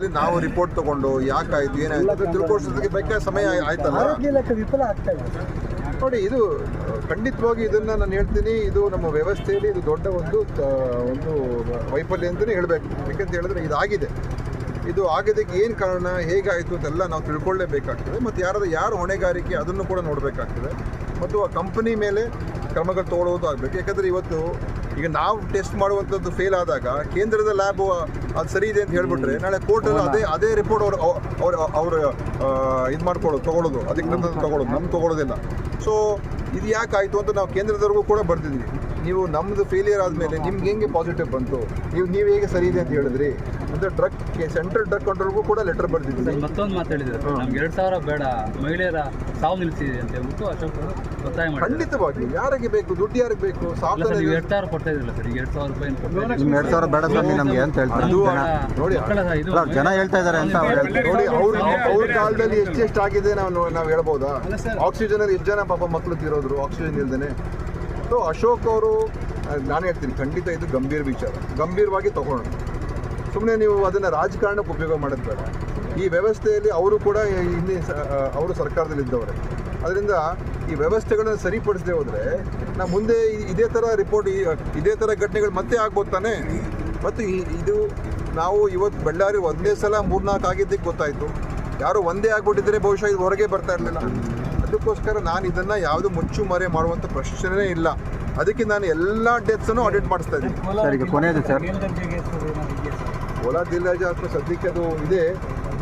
ನಾವು ರಿಪೋರ್ಟ್ ತಗೊಂಡು ಯಾಕಾಯ್ತು ಏನಾಯ್ತು ತಿಳ್ಕೊಳ್ಸೋದಕ್ಕೆ ಬೇಕಾದ ಸಮಯ ಆಯ್- ಆಯ್ತಲ್ಲ? ಆರೋಗ್ಯ ಇಲಾಖೆ ವಿಫಲ ಆಗ್ತಾ ಇದೆ. ನೋಡಿ ಇದು ಖಂಡಿತವಾಗಿ ಇದನ್ನ ನಾನು ಹೇಳ್ತೀನಿ ಇದು ನಮ್ಮ ವ್ಯವಸ್ಥೆಯಲ್ಲಿ ಇದು ದೊಡ್ಡ ಒಂದು ಒಂದು ವೈಫಲ್ಯ ಅಂತಲೇ ಹೇಳಬೇಕು. ಯಾಕಂತ ಹೇಳಿದ್ರೆ ಇದಾಗಿದೆ ಇದು ಆಗದಕ್ಕೆ ಏನು ಕಾರಣ ಹೇಗಾಯಿತು ಅಂತೆಲ್ಲ ನಾವು ತಿಳ್ಕೊಳ್ಳೇಬೇಕಾಗ್ತದೆ. ಮತ್ತು ಯಾರಾದ್ರೂ ಯಾರು ಹೊಣೆಗಾರಿಕೆ ಅದನ್ನು ಕೂಡ ನೋಡಬೇಕಾಗ್ತದೆ. ಮತ್ತು ಆ ಕಂಪನಿ ಮೇಲೆ ಕ್ರಮಗಳು ತಗೊಳ್ಳೋದು ಆಗಬೇಕು ಯಾಕಂದರೆ ಇವತ್ತು ಈಗ ನಾವು ಟೆಸ್ಟ್ ಮಾಡುವಂಥದ್ದು ಫೇಲ್ ಆದಾಗ ಕೇಂದ್ರದ ಲ್ಯಾಬ್ ಅದು ಸರಿ ಇದೆ ಅಂತ ಹೇಳ್ಬಿಟ್ರೆ ನಾಳೆ ಕೋರ್ಟಲ್ಲಿ ಅದೇ ಅದೇ ರಿಪೋರ್ಟ್ ಅವರು ಅವರು ಅವರು ಇದು ಮಾಡ್ಕೊಳ್ಳೋದು ತೊಗೊಳ್ಳೋದು. ಅದಕ್ಕೆ ತೊಗೊಳ್ಳೋದು ನಮ್ಗೆ ತೊಗೊಳ್ಳೋದಿಲ್ಲ. ಸೊ ಇದು ಯಾಕಾಯಿತು ಅಂತ ನಾವು ಕೇಂದ್ರದವ್ರಿಗೂ ಕೂಡ ಬರ್ತಿದ್ವಿ ನೀವು ನಮ್ಮದು ಫೇಲಿಯರ್ ಆದಮೇಲೆ ನಿಮ್ಗೆ ಹೆಂಗೆ ಪಾಸಿಟಿವ್ ಬಂತು? ನೀವು ನೀವು ಹೇಗೆ ಸರಿ ಇದೆ ಅಂತ ಹೇಳಿದ್ರಿ? ಅಂತ ಡ್ರಗ್ ಸೆಂಟ್ರಲ್ ಡ್ರಗ್ ಕಂಟ್ರೋಲ್ಗೂ ಕೂಡ ಲೆಟರ್ ಬರೆದಿದ್ದೀವಿ ಮತ್ತೊಂದು ಮಾತು ಹೇಳಿದ್ರೆ ನಮ್ಗೆ ಎರಡು ಸಾವಿರ ಬೇಡ ಮಹಿಳೆಯರ ಸಾವು ನಿಲ್ಲಿಸಿದೆ ಅಂತ ಹೇಳ್ಬಿಟ್ಟು ಅಶೋಕ್ ಅವರು ಒತ್ತಾಯ ಮಾಡಿ ಖಂಡಿತವಾಗಿ ಯಾರಿಗೆ ಬೇಕು ದುಡ್ಡು ಯಾರಿಗೆ ಬೇಕು ಸಾಧನೆ ನೀವು ಎರಡು ಸಾವಿರ ಕೊಡ್ತಾ ಇದ್ರಲ್ಲ ಸರ್ ಎರಡು ಸಾವಿರ ರೂಪಾಯಿ ನಿಮ್ಗೆ ಎರಡು ಸಾವಿರ ಬೇಡ ಸ್ವಾಮಿ ನಮ್ಗೆ ಅಂತ ಹೇಳ್ತಾರೆ? ಅದು ಜನ ನೋಡಿ ಜನ ಹೇಳ್ತಾ ಇದ್ದಾರೆ ಅಂತ. ನೋಡಿ ಅವ್ರ ಅವ್ರ ಕಾಲದಲ್ಲಿ ಎಷ್ಟು ಎಷ್ಟು ಆಗಿದೆ ನಾವು ನಾವು ಹೇಳ್ಬೋದಾ? ಆಕ್ಸಿಜನ್ ಅಲ್ಲಿ ಎಷ್ಟು ಜನ ಪಾಪ ಮಕ್ಕಳು ತೀರೋದ್ರು ಆಕ್ಸಿಜನ್ ಇಲ್ದೇನೆ. ಸೊ ಅಶೋಕ್ ಅವರು ನಾನು ಹೇಳ್ತೀನಿ ಖಂಡಿತ ಇದು ಗಂಭೀರ ವಿಚಾರ. ಗಂಭೀರವಾಗಿ ತಗೊಳ್ಳೋಣ. ಸುಮ್ಮನೆ ನೀವು ಅದನ್ನು ರಾಜಕಾರಣಕ್ಕೆ ಉಪಯೋಗ ಮಾಡೋದು ಬೇಡ ಈ ವ್ಯವಸ್ಥೆಯಲ್ಲಿ ಅವರು ಕೂಡ ಇಲ್ಲಿ ಅವರು ಸರ್ಕಾರದಲ್ಲಿ ಇದ್ದವರೇ ಅದರಿಂದ ಈ ವ್ಯವಸ್ಥೆಗಳನ್ನು ಸರಿಪಡಿಸದೆ ಹೋದರೆ ನಾವು ಮುಂದೆ ಇದೇ ಥರ ರಿಪೋರ್ಟ್ ಇದೇ ಥರ ಘಟನೆಗಳು ಮತ್ತೆ ಆಗ್ಬೋದು ತಾನೇ? ಮತ್ತು ಇದು ನಾವು ಇವತ್ತು ಬಳ್ಳಾರಿ ಒಂದೇ ಸಲ ಮೂರ್ನಾಲ್ಕು ಆಗಿದ್ದಕ್ಕೆ ಗೊತ್ತಾಯಿತು. ಯಾರು ಒಂದೇ ಆಗ್ಬಿಟ್ಟಿದ್ರೆ ಬಹುಶಃ ಇದು ಹೊರಗೆ ಬರ್ತಾ ಇರಲಿಲ್ಲ. ಅದಕ್ಕೋಸ್ಕರ ನಾನು ಇದನ್ನು ಯಾವುದು ಮುಚ್ಚು ಮರೆ ಮಾಡುವಂಥ ಪ್ರಶ್ನೆನೇ ಇಲ್ಲ. ಅದಕ್ಕೆ ನಾನು ಎಲ್ಲ ಡೆತ್ಸನ್ನು ಆಡಿಟ್ ಮಾಡಿಸ್ತಾ ಇದ್ದೀನಿ ಸರ್ ಈಗ ಕೊನೆಯದು ಸರ್ ಕೋಲಾರ ಜಿಲ್ಲೆ ಜಾಸ್ತಿ ಸದ್ಯಕ್ಕೆ ಅದು ಇದೆ.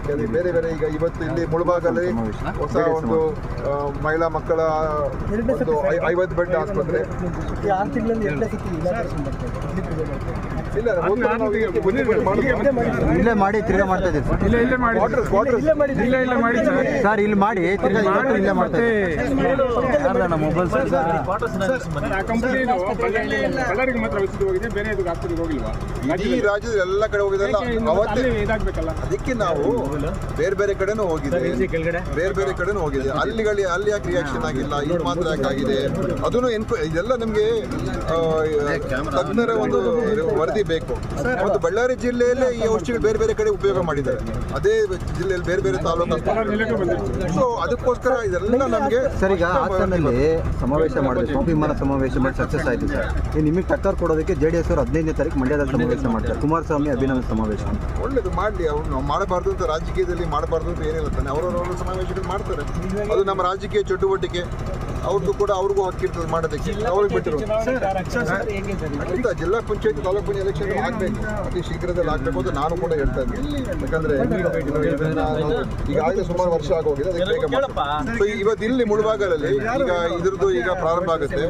ಕೆಲವು ಬೇರೆ ಬೇರೆ ಈಗ ಇವತ್ತು ಇಲ್ಲಿ ಮುಳಬಾಗಲ್ಲಿ ಹೊಸ ಒಂದು ಮಹಿಳಾ ಮಕ್ಕಳ ಒಂದು ಐವತ್ತು ಬೆಡ್ ಆಸ್ಪತ್ರೆ. ಈ ಇಲ್ಲಿ. ಇಲ್ಲ ಮಾಡಿ ತಿರ್ಗಾ ಮಾಡ್ತಾ ಇದ್ದೀವಿ ಸರ್. ಇಲ್ಲ ಮಾಡಿ. ಇಲ್ಲೇ ಮಾಡಿದ್ದೀವಿ. ಇಲ್ಲ ಇಲ್ಲ ಮಾಡಿ ಸರ್ ಸರ್ ಇಲ್ಲಿ ಮಾಡಿ ತಿರ್ಗಾ ಇವತ್ತು ಇಲ್ಲೇ ಮಾಡ್ತಾ ಮೊಬೈಲ್ ಸರ್? ಸರ್ ಆ ಕಂಪನಿ ಬಳ್ಳಾರಿಗೆ ಮಾತ್ರ ಹೋಗಿದೆ. ಬೇರೆ ಹೋಗಿಲ್ವಾ? ಇಡೀ ರಾಜ್ಯದ ಎಲ್ಲ ಕಡೆ ಹೋಗಿದಲ್ಲ ಅವತ್ತೇ ಇದಾಗಬೇಕಲ್ಲ? ಅದಕ್ಕೆ ನಾವು ಬೇರೆ ಬೇರೆ ಕಡೆನೂ ಹೋಗಿದೆ. ಬೇರೆ ಬೇರೆ ಕಡೆನೂ ಹೋಗಿದೆ. ಅಲ್ಲಿಗಳಿ ಅಲ್ಲಿ ಯಾಕೆ ರಿಯಾಕ್ಷನ್ ಆಗಿಲ್ಲ? ಇದು ಮಾತ್ರ ಯಾಕೆ ಆಗಿದೆ? ಅದನ್ನು ಎನ್ಕ್ವ ಇದೆಲ್ಲ ನಮಗೆ ತಜ್ಞರ ಒಂದು ವರದಿ ಬೇಕು. ಮತ್ತು ಬಳ್ಳಾರಿ ಜಿಲ್ಲೆಯಲ್ಲೇ ಈ ಔಷಧಿಗಳು ಬೇರೆ ಬೇರೆ ಕಡೆ ಉಪಯೋಗ ಮಾಡಿದ್ದಾರೆ. ಅದೇ ಜಿಲ್ಲೆಯಲ್ಲಿ ಬೇರೆ ಬೇರೆ ತಾಲೂಕು ಸೊ ಅದಕ್ಕೋಸ್ಕರ ಇದೆಲ್ಲ ನಮಗೆ ಸರಿ ಈಗ ಹಾಸನಲ್ಲಿ ಸಮಾವೇಶ ಮಾಡಬೇಕು ಸ್ವಾಭಿಮಾನ ಸಮಾವೇಶ ಮಾಡಿ ಸಕ್ಸಸ್ ಆಯಿತು ಸರ್. ಈ ನಿಮಗೆ ಟಕ್ಕರ್ ಕೊಡೋದಕ್ಕೆ ಜೆ ಡಿ ಎಸ್ ಅವರು ಹದಿನೈದನೇ ತಾರೀಕು ಮಂಡ್ಯದಲ್ಲಿ ಸಮಾವೇಶ ಮಾಡ್ತಾರೆ. ಕುಮಾರಸ್ವಾಮಿ ಅಭಿನಂದನೆ ಸಮಾವೇಶ. ಒಳ್ಳೇದು ಮಾಡಲಿ ಅವ್ರು ನಾವು ಮಾಡಬಾರ್ದು ಅಂತ ರಾಜಕೀಯದಲ್ಲಿ ಮಾಡಬಾರ್ದು ಅಂತ ಏನಿಲ್ಲ ತಾನೆ. ಅವರವರ ಸಮಾವೇಶಗಳು ಮಾಡ್ತಾರೆ. ಅದು ನಮ್ಮ ರಾಜಕೀಯ ಚಟುವಟಿಕೆ. ಅವ್ರದ್ದು ಕೂಡ ಅವ್ರಿಗೂ ಹಕ್ಕಿರ್ತದೆ ಮಾಡೋದಕ್ಕೆ. ಅವ್ರಿಗೆ ಬಿಟ್ಟಿರೋ ಖಂಡಿತ ಜಿಲ್ಲಾ ಪಂಚಾಯತ್ ತಾಲೂಕು ಪಂಚಾಯತ್ ಎಲೆಕ್ಷನ್ ಆಗಬೇಕು. ಅತಿ ಶೀಘ್ರದಲ್ಲಿ ಆಗಬೇಕು ಅಂತ ನಾನು ಕೂಡ ಹೇಳ್ತಾ ಇದ್ದೀನಿ. ಯಾಕಂದ್ರೆ ಈಗಾಗಲೇ ಸುಮಾರು ವರ್ಷ ಆಗೋಗಿದೆ ಅದಕ್ಕೆ. ಸೊ ಇವತ್ತು ಇಲ್ಲಿ ಮುಳುಬಾಗಲಲ್ಲಿ ಈಗ ಇದ್ರದ್ದು ಈಗ ಪ್ರಾರಂಭ ಆಗುತ್ತೆ.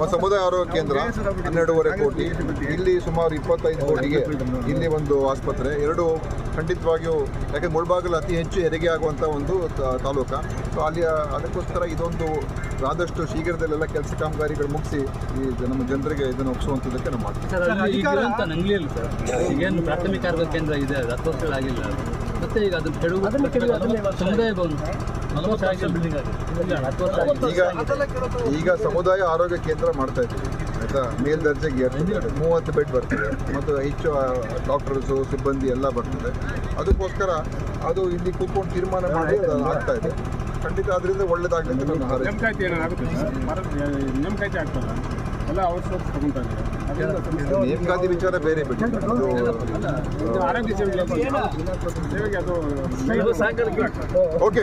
ಒಂದು ಸಮುದಾಯ ಆರೋಗ್ಯ ಕೇಂದ್ರ ಹನ್ನೆರಡೂವರೆ ಕೋಟಿ. ಇಲ್ಲಿ ಸುಮಾರು ಇಪ್ಪತ್ತೈದು ಕೋಟಿಗೆ ಇಲ್ಲಿ ಒಂದು ಆಸ್ಪತ್ರೆ ಎರಡು ಖಂಡಿತವಾಗಿಯೂ ಯಾಕೆಂದರೆ ಮುಳ್ಬಾಗಲು ಅತಿ ಹೆಚ್ಚು ಹೆರಿಗೆ ಆಗುವಂಥ ಒಂದು ತಾಲೂಕು. ಸೊ ಅಲ್ಲಿ ಅದಕ್ಕೋಸ್ಕರ ಇದೊಂದು ಆದಷ್ಟು ಶೀಘ್ರದಲ್ಲೆಲ್ಲ ಕೆಲಸ ಕಾಮಗಾರಿಗಳು ಮುಗಿಸಿ ಈ ನಮ್ಮ ಜನರಿಗೆ ಇದನ್ನು ಒಪ್ಪಿಸುವಂಥದ್ದಕ್ಕೆ ನಾವು ಮಾಡ್ತೀವಿ. ಈಗೇನು ಪ್ರಾಥಮಿಕ ಆರೋಗ್ಯ ಕೇಂದ್ರ ಇದೆ ಅದು ಹತ್ತು ವರ್ಷಗಳಾಗಿಲ್ಲ ಮತ್ತೆ ಈಗ ಅದನ್ನು ಕೆಡವು ತೊಂದರೆ ಬಂದು. ಈಗ ಈಗ ಸಮುದಾಯ ಆರೋಗ್ಯ ಕೇಂದ್ರ ಮಾಡ್ತಾ ಇದ್ದೀವಿ. ಆಯ್ತಾ? ಮೇಲ್ದರ್ಜೆಗೆ ಏರ್ತಿದೆ ಮೂವತ್ತು ಬೆಡ್ ಬರ್ತದೆ. ಮತ್ತು ಹೆಚ್ಚು ಡಾಕ್ಟರ್ಸು ಸಿಬ್ಬಂದಿ ಎಲ್ಲ ಬರ್ತದೆ. ಅದಕ್ಕೋಸ್ಕರ ಅದು ಇಲ್ಲಿ ಕೂತ್ಕೊಂಡು ತೀರ್ಮಾನ ಮಾಡಿ ಆಗ್ತಾ ಇದೆ. ಖಂಡಿತ ಅದರಿಂದ ಒಳ್ಳೇದಾಗಲಿ ಅಂತ ನನ್ನ ಹಾರೈಕೆ ನೇಮಕಾತಿ ಏನಾಗುತ್ತೆ ಸರ್ ಭಾರತ ನೇಮಕಾತಿ ಆಗ್ತಲ್ಲ ಎಲ್ಲ. ನೇಮಕಾತಿ ವಿಚಾರ ಬೇರೆ ಬಿಡಿ. ಅದು ಇದು ಆರೋಗ್ಯ ಸೇವೆಗೆ ಸೇವೆಗೆ ಅದು ಓಕೆ